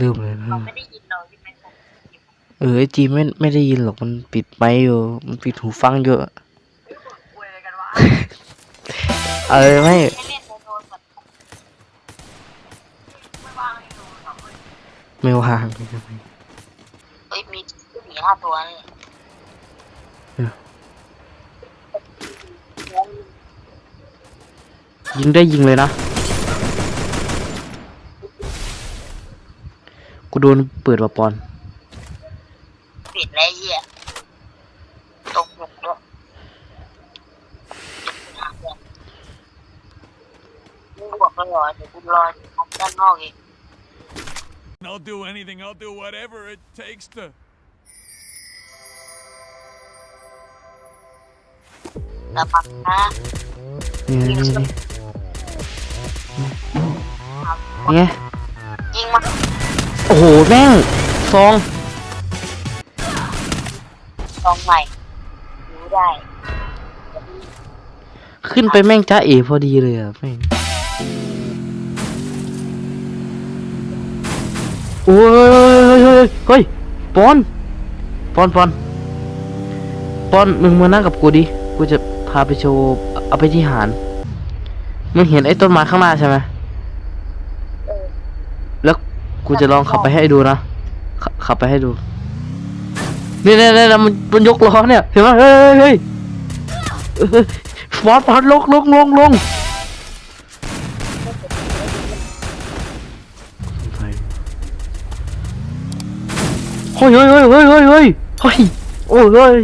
ลืมเลยเรานะไม่ได้ยินเราใช่ไหมผมเออไอจีไม่ไม่ได้ยินหรอกมันปิดไปอยู่ มันปิดหูฟังอยู่คุยอะไรกันวะเออไม่ ไม่เล่นในโทรศัพท์ไม่ว่างให้ดูสองคนไม่ว่างเฮ้ยมีสี่ห้าตัวนี่ ยิงได้ยิงเลยนะ กูโดนเปิดว่าปอน ปิดแล้วไอ้เหี้ยตกหลุมด้วยมึงบอกก็รอเดี๋ยวกูรอด้านนอกอีก I'll do anything. I'll do whatever it takes to. ระวังนะนี่นี่ นี่นี่ไงยิงมาโอ้โห แม่งซองลองใหม่ รู้ได้ ขึ้นไปแม่งจ้าเอพอดีเลยอะแม่งโอ้ยเฮ้ยเฮ้ยเฮ้ยเฮ้ยปอนปอนปอนปอนมึงมานั่งกับกูดิ กูจะพาไปโชว์ เอาไปที่หาร มึงเห็นไอ้ต้นไม้ข้างหน้าใช่ไหมแล้วกูจะลองขับไปให้ดูนะขขับไปให้ดูนี่นี่นี่มันมันยกล้อเนี่ยเห็นไหมเฮ้ยเฮ้ยเฮ้ยเฮ้ยฟอสฟอสลงลงลงลงเฮ้ยเฮ้ยเฮ้ยเฮ้ยเฮ้ยเฮ้ยเฮ้ยโอ้ยเฮ้ย